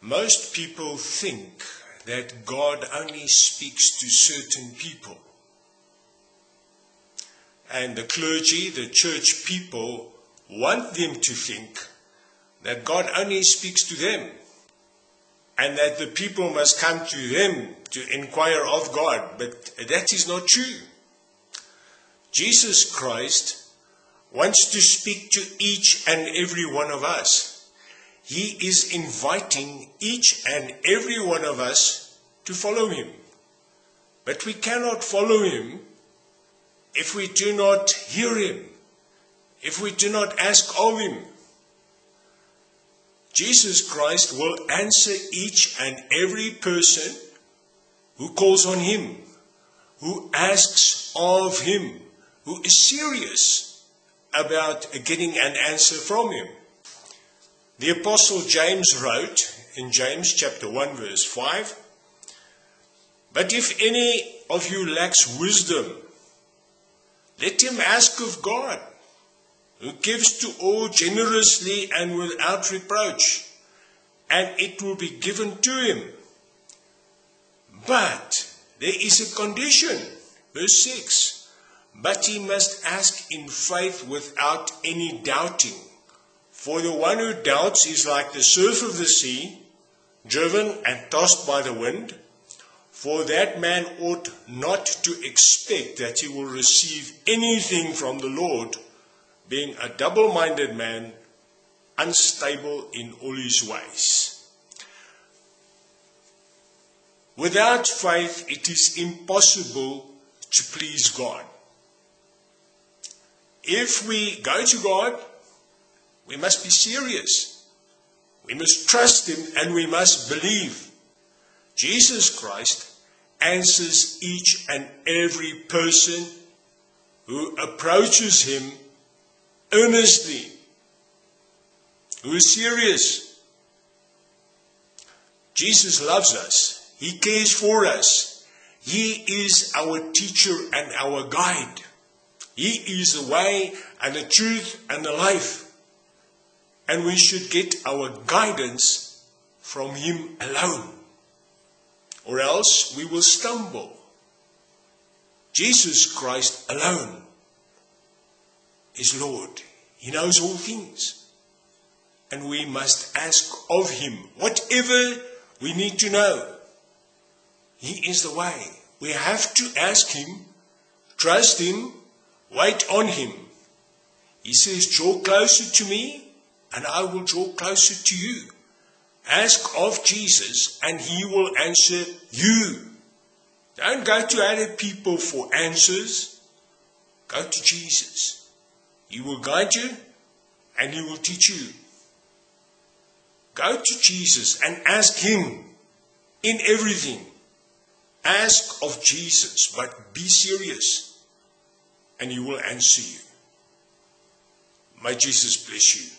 Most people think that God only speaks to certain people. And the clergy, the church people, want them to think that God only speaks to them and that the people must come to them to inquire of God. But that is not true. Jesus Christ wants to speak to each and every one of us. He is inviting each and every one of us to follow him. But we cannot follow him if we do not hear him, if we do not ask of him. Jesus Christ will answer each and every person who calls on him, who asks of him, who is serious about getting an answer from him. The Apostle James wrote in James chapter 1, verse 5 But if any of you lacks wisdom, let him ask of God, who gives to all generously and without reproach, and it will be given to him. But there is a condition. Verse 6 But he must ask in faith without any doubting. For the one who doubts is like the surf of the sea, driven and tossed by the wind. For that man ought not to expect that he will receive anything from the Lord, being a double minded man, unstable in all his ways. Without faith, it is impossible to please God. If we go to God, we must be serious. We must trust Him and we must believe. Jesus Christ answers each and every person who approaches him earnestly, who is serious. Jesus loves us, He cares for us. He is our teacher and our guide. He is the way and the truth and the life. And we should get our guidance from Him alone or else we will stumble. Jesus Christ alone is Lord. He knows all things. And we must ask of Him whatever we need to know. He is the way. We have to ask Him, trust Him, wait on Him. He says, Draw closer to me, and I will draw closer to you. Ask of Jesus and he will answer you. Don't go to other people for answers. Go to Jesus. He will guide you and he will teach you. Go to Jesus and ask him in everything. Ask of Jesus, but be serious and he will answer you. May Jesus bless you.